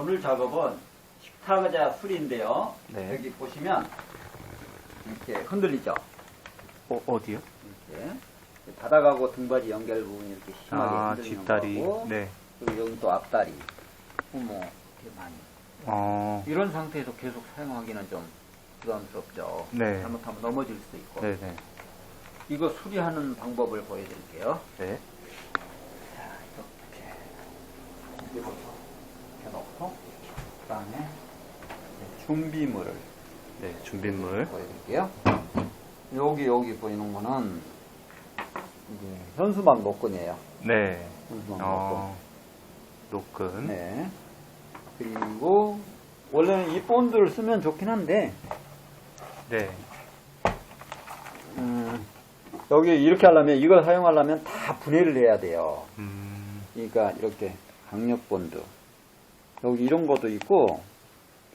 오늘 작업은 식탁의자 수리인데요. 네. 여기 보시면 이렇게 흔들리죠. 어, 어디요? 이렇게 바닥하고 등받이 연결 부분이 이렇게 심하게 아, 흔들리는 뒷다리. 거고 네. 그리고 여기 또 앞다리, 부모 이렇게 많이 어, 이런 상태에서 계속 사용하기는 좀 부담스럽죠. 네. 잘못하면 넘어질 수도 있고. 네 네. 이거 수리하는 방법을 보여드릴게요. 네. 자, 이렇게 이렇게 다음에 이제 준비물을 네, 준비물. 보여드릴게요. 여기 여기 보이는 거는 이제 현수막 노끈이에요. 네. 현수막 어, 노끈. 노끈. 네. 그리고 원래는 이 본드를 쓰면 좋긴 한데 네. 음, 여기 이렇게 하려면 이걸 사용하려면 다 분해를 해야 돼요. 음, 그러니까 이렇게 강력 본드 여기 이런 것도 있고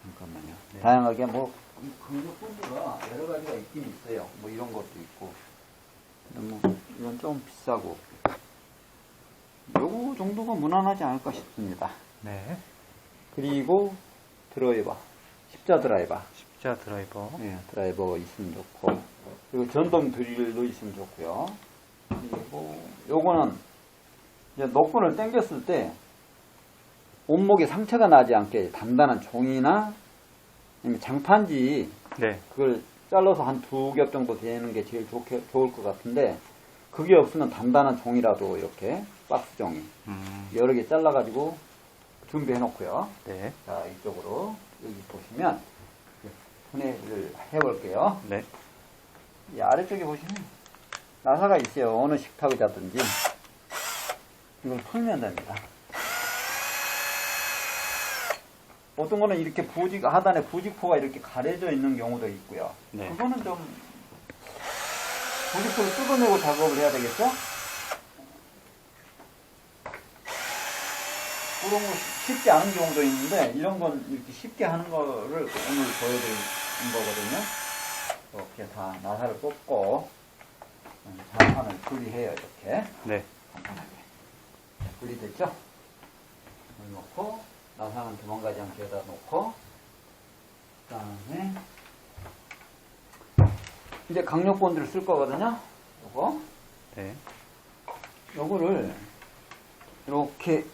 잠깐만요. 네. 다양하게 뭐이 강력 본드가 여러 가지가 있긴 있어요. 뭐 이런 것도 있고 뭐 이건 좀 비싸고 요거 정도가 무난하지 않을까 싶습니다. 네. 그리고 드라이버 십자 드라이버 십자 드라이버. 예, 드라이버가 있으면 좋고 그리고 전동 드릴도 있으면 좋고요. 그리고 요거는 이제 노끈을 당겼을 때 온목에 상처가 나지 않게 단단한 종이나 장판지 네. 그걸 잘라서 한 두 겹 정도 되는 게 제일 좋게, 좋을 것 같은데 그게 없으면 단단한 종이라도 이렇게 박스 종이 음, 여러 개 잘라가지고 준비해 놓고요. 네. 자 이쪽으로 여기 보시면 분해를 해볼게요. 네. 이 아래쪽에 보시면 나사가 있어요. 어느 식탁의자든지 이걸 풀면 됩니다. 어떤 거는 이렇게 부직 하단에 부직포가 이렇게 가려져 있는 경우도 있고요. 네. 그거는 좀 부직포를 뜯어내고 작업을 해야 되겠죠? 그런 거 쉽지 않은 경우도 있는데 이런 건 이렇게 쉽게 하는 거를 오늘 보여드린 거거든요. 이렇게 다 나사를 뽑고 음, 장판을 분리해요 이렇게 네. 간단하게 자, 분리됐죠? 놓고 나사는 도망가지 않게 여기다 놓고 그 다음에 이제 강력 본드를 쓸 거거든요. 요거 네. 요거를 이렇게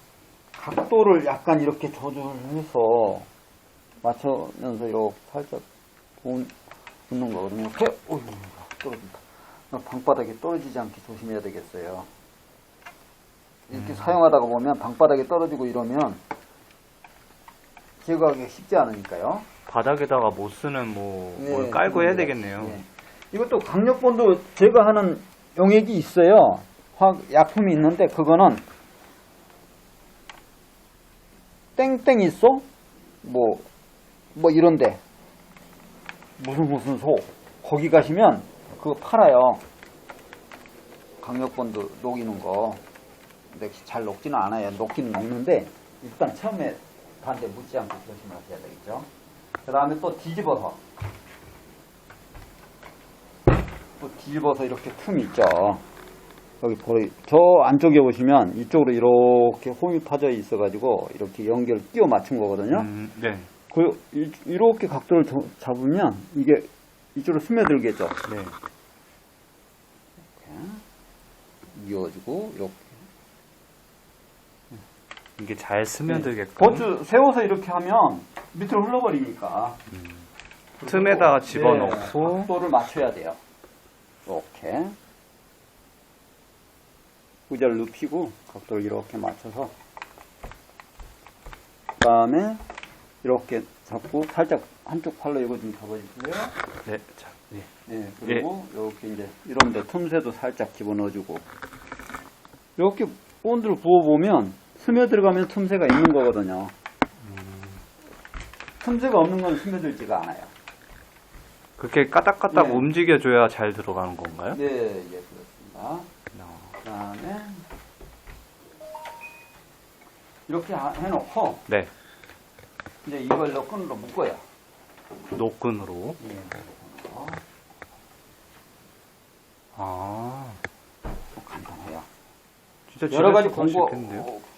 각도를 약간 이렇게 조절해서 맞춰면서 이렇게 살짝 붓- 붓는 거거든요. 이렇게 어휴 떨어진다. 방바닥에 떨어지지 않게 조심해야 되겠어요. 이렇게 사용하다가 보면 방바닥에 떨어지고 이러면 제거하기 쉽지 않으니까요. 바닥에다가 못 쓰는 뭐, 뭘 예, 깔고 해야. 되겠네요. 예. 이것도 강력본도 제거하는 용액이 있어요. 화학 약품이 있는데 그거는 땡땡 있어? 뭐, 뭐 이런데 무슨 무슨 소 거기 가시면 그거 팔아요. 강력본도 녹이는 거. 근데 잘 녹지는 않아요. 녹기는 녹는데 일단 처음에 반대 묻지 않고 조심하셔야 되겠죠. 그 다음에 또 뒤집어서 또 뒤집어서 이렇게 틈이 있죠. 여기 보여, 저 안쪽에 보시면 이쪽으로 이렇게 홈이 파져 있어가지고 이렇게 연결 끼워 맞춘 거거든요. 음, 네. 그 이- 이렇게 각도를 저- 잡으면 이게 이쪽으로 스며들겠죠. 네. 이어지고 이렇게 이게 잘 스며들게끔. 고추 세워서 이렇게 하면 밑으로 흘러버리니까 틈에다가 네, 집어넣고. 각도를 맞춰야 돼요. 이렇게 의자를 눕히고 각도를 이렇게 맞춰서 그 다음에 이렇게 잡고 살짝 한쪽 팔로 이거 좀 잡아주세요. 네. 자, 예. 네, 그리고 이렇게 이제 이런 데 틈새도 살짝 집어넣어주고 이렇게 본드를 부어보면 스며들어가면 틈새가 있는 거거든요. 틈새가 없는 건 스며들지가 않아요. 그렇게 까딱까딱 네. 움직여줘야 잘 들어가는 건가요? 네, 예, 그렇습니다. 어, 그 다음에 이렇게 하- 해놓고 네. 이제 이걸로 끈으로 묶어요. 노끈으로. 예, 어, 아. 간단해요. 진짜 여러 가지 집에서 할수 공부 있겠는데요?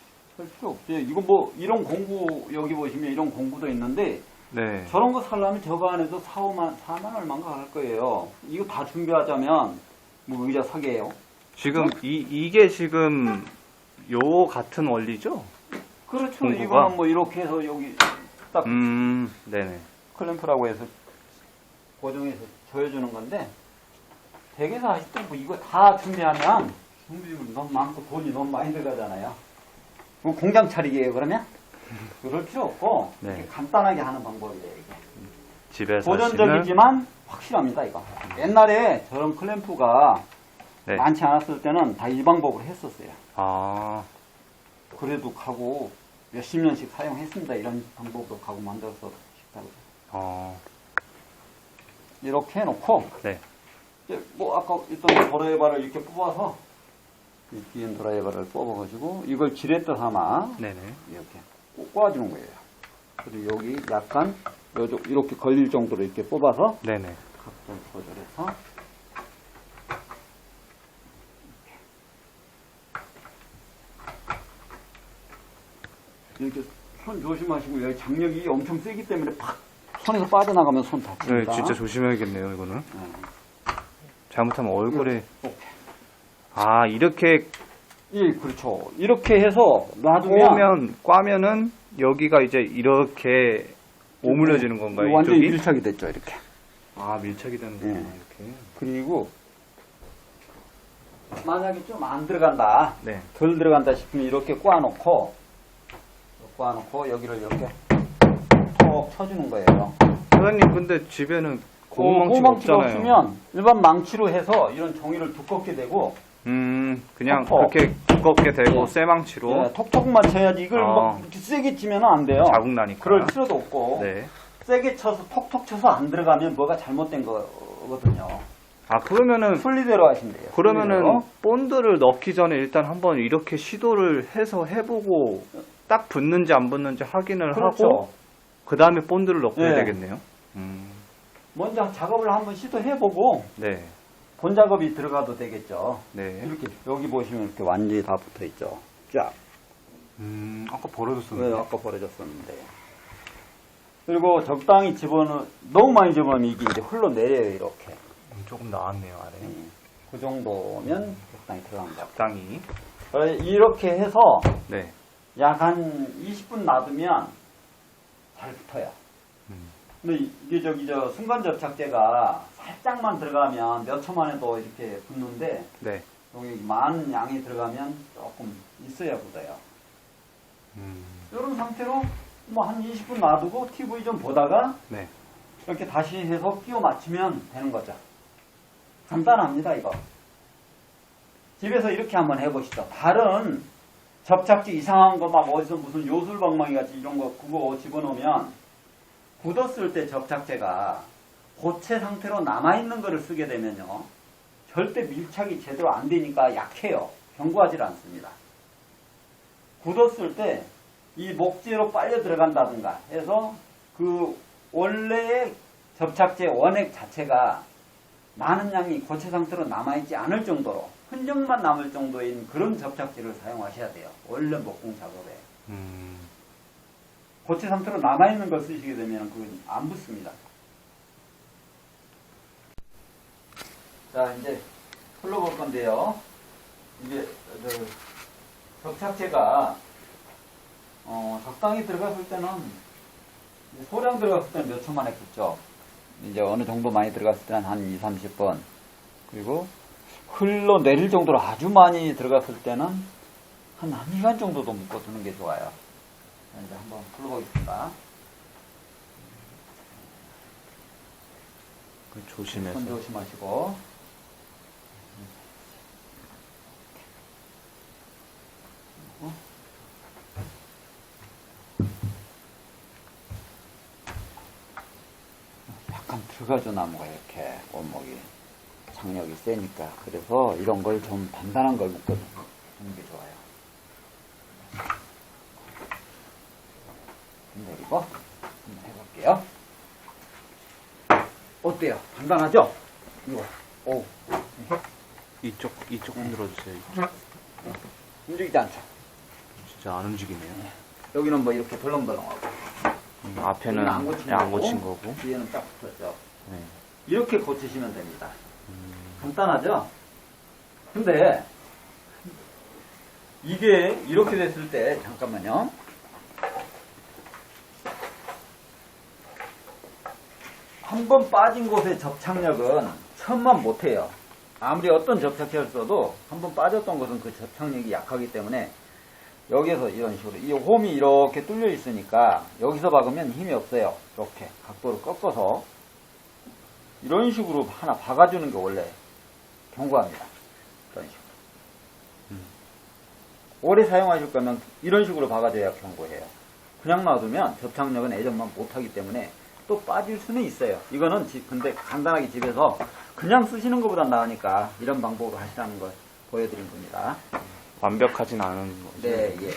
할 필요 없어요. 이거 뭐 이런 공구 여기 보시면 이런 공구도 있는데 네. 저런 거 살려면 저거 안에도 4, 5만, 4만 얼마인가 할 거예요. 이거 다 준비하자면 뭐 의자 사게요. 지금 이 이게 지금 요 같은 원리죠? 그렇죠. 공구가? 이거는 뭐 이렇게 해서 여기 딱 음, 네네. 클램프라고 해서 고정해서 조여주는 건데 댁에서 하실 때 뭐 이거 다 준비하면 준비물 너무 많고 돈이 너무 많이 들어가잖아요. 뭐 공장 차리게요 그러면? 그럴 필요 없고 네. 이렇게 간단하게 하는 방법이에요 이게. 집에서 고전적이지만 확실합니다 이거. 옛날에 저런 클램프가 네. 많지 않았을 때는 다 이 방법을 했었어요. 아, 그래도 가고 몇십 년씩 사용했습니다. 이런 방법으로 가고 만들어서 식탁을. 어, 이렇게 해놓고 네. 이제 뭐 아까 있던 도라이바를 이렇게 뽑아서 이 뒤엔 도라이바를 뽑아가지고 이걸 지렛대 삼아 네네. 이렇게 꼭 꼬아주는 거예요. 그리고 여기 약간 요쪽 이렇게 걸릴 정도로 이렇게 뽑아서 네네. 각도 조절해서 이렇게 손 조심하시고 여기 장력이 엄청 세기 때문에 팍 손에서 빠져나가면 손 네, 다칩니다. 진짜 조심해야겠네요, 이거는. 네. 잘못하면 얼굴에. 오케이. 아, 이렇게 예, 그렇죠. 이렇게 해서 놔두면 꼬면, 꽈면은 여기가 이제 이렇게 오물려지는 건가요? 완전 히 이쪽이? 밀착이 됐죠, 이렇게. 아, 밀착이 되는 거구나, 네. 이렇게. 그리고 만약에 좀 안 들어간다, 네. 덜 들어간다 싶으면 이렇게 꽈놓고 꽈놓고 여기를 이렇게 톡 쳐주는 거예요. 사장님, 근데 집에는 고무망치가 고무망치가 없잖아요. 없으면 일반 망치로 해서 이런 종이를 두껍게 대고 음, 그냥 톡톡. 그렇게 두껍게 대고 예. 쇠망치로 예, 톡톡만 쳐야지 이걸 아. 막 세게 치면 안 돼요. 자국 나니까. 그럴 필요도 없고 네. 세게 쳐서 톡톡 쳐서 안 들어가면 뭐가 잘못된 거거든요. 아, 그러면은 순리대로 하시면 돼요. 그러면은 순리대로. 본드를 넣기 전에 일단 한번 이렇게 시도를 해서 해보고 딱 붙는지 안 붙는지 확인을 그렇죠. 하고 그 다음에 본드를 넣어야 네. 되겠네요. 음, 먼저 작업을 한번 시도해보고 네, 본 작업이 들어가도 되겠죠. 네. 이렇게 여기 보시면 이렇게 완전히 다 붙어 있죠. 쫙. 음, 아까 왜 벌어졌었는데. 아까 버려졌었는데. 그리고 적당히 집어넣 너무 많이 집어넣으면 이게 이제 흘러내려요 이렇게. 음, 조금 나왔네요 아래. 음, 그 정도면 적당히 들어간다. 적당히. 그래, 이렇게 해서 네. 약 한 20분 놔두면 잘 붙어요. 음, 근데 이게 저기 저 순간 접착제가 살짝만 들어가면 몇 초 만에도 이렇게 붙는데 네. 여기 많은 양이 들어가면 조금 있어야 붙어요. 음, 이런 상태로 뭐 한 20분 놔두고 TV 좀 보다가 네. 이렇게 다시 해서 끼워 맞추면 되는 거죠. 간단합니다, 이거. 집에서 이렇게 한번 해보시죠. 다른 접착제 이상한 거 막 어디서 무슨 요술방망이 같이 이런 거 그거 집어넣으면 굳었을 때 접착제가 고체 상태로 남아있는 거를 쓰게 되면요. 절대 밀착이 제대로 안 되니까 약해요. 견고하지 않습니다. 굳었을 때 이 목재로 빨려 들어간다든가 해서 그 원래의 접착제 원액 자체가 많은 양이 고체 상태로 남아있지 않을 정도로 흔적만 남을 정도인 그런 접착제를 사용하셔야 돼요. 원래 목공 작업에. 음, 고체 상태로 남아있는 걸 쓰시게 되면 그건 안 붙습니다. 자, 이제 흘러볼 건데요. 저, 접착제가, 어, 적당히 들어갔을 때는, 이제 소량 들어갔을 때는 몇 초 만에 붙죠. 이제 어느 정도 많이 들어갔을 때는 한 2, 30분. 그리고 흘러내릴 정도로 아주 많이 들어갔을 때는 한 1시간 정도도 묶어두는 게 좋아요. 자, 이제 한번 풀어보겠습니다. 그 조심해서. 손 조심하시고. 약간 들어가죠 나무가 이렇게 원목이 장력이 세니까 그래서 이런 걸 좀 단단한 걸 묶어주는 게 좋아요. 내리고 한번 해볼게요. 어때요? 간단하죠? 이거. 오. 이쪽, 이쪽 흔들어 주세요. 이쪽. 움직이지 않죠? 진짜 안 움직이네요. 여기는 뭐 이렇게 덜렁덜렁하고 음, 앞에는 안 고친, 네, 안 거고, 고친 거고. 뒤에는 딱 붙었죠. 네. 이렇게 고치시면 됩니다. 간단하죠? 근데 이게 이렇게 됐을 때 잠깐만요. 한 번 빠진 곳의 접착력은 천만 못해요. 아무리 어떤 접착제를 써도 한 번 빠졌던 곳은 그 접착력이 약하기 때문에 여기에서 이런 식으로 이 홈이 이렇게 뚫려 있으니까 여기서 박으면 힘이 없어요. 이렇게 각도를 꺾어서 이런 식으로 하나 박아주는 게 원래 경고합니다. 이런 식으로. 오래 사용하실 거면 이런 식으로 박아줘야 경고해요. 그냥 놔두면 접착력은 예전만 못하기 때문에 또 빠질 수는 있어요. 이거는 지- 근데 간단하게 집에서 그냥 쓰시는 것보다 나으니까 이런 방법으로 하시라는 걸 보여드린 겁니다. 완벽하진 않은 거죠. 네, 예. 예.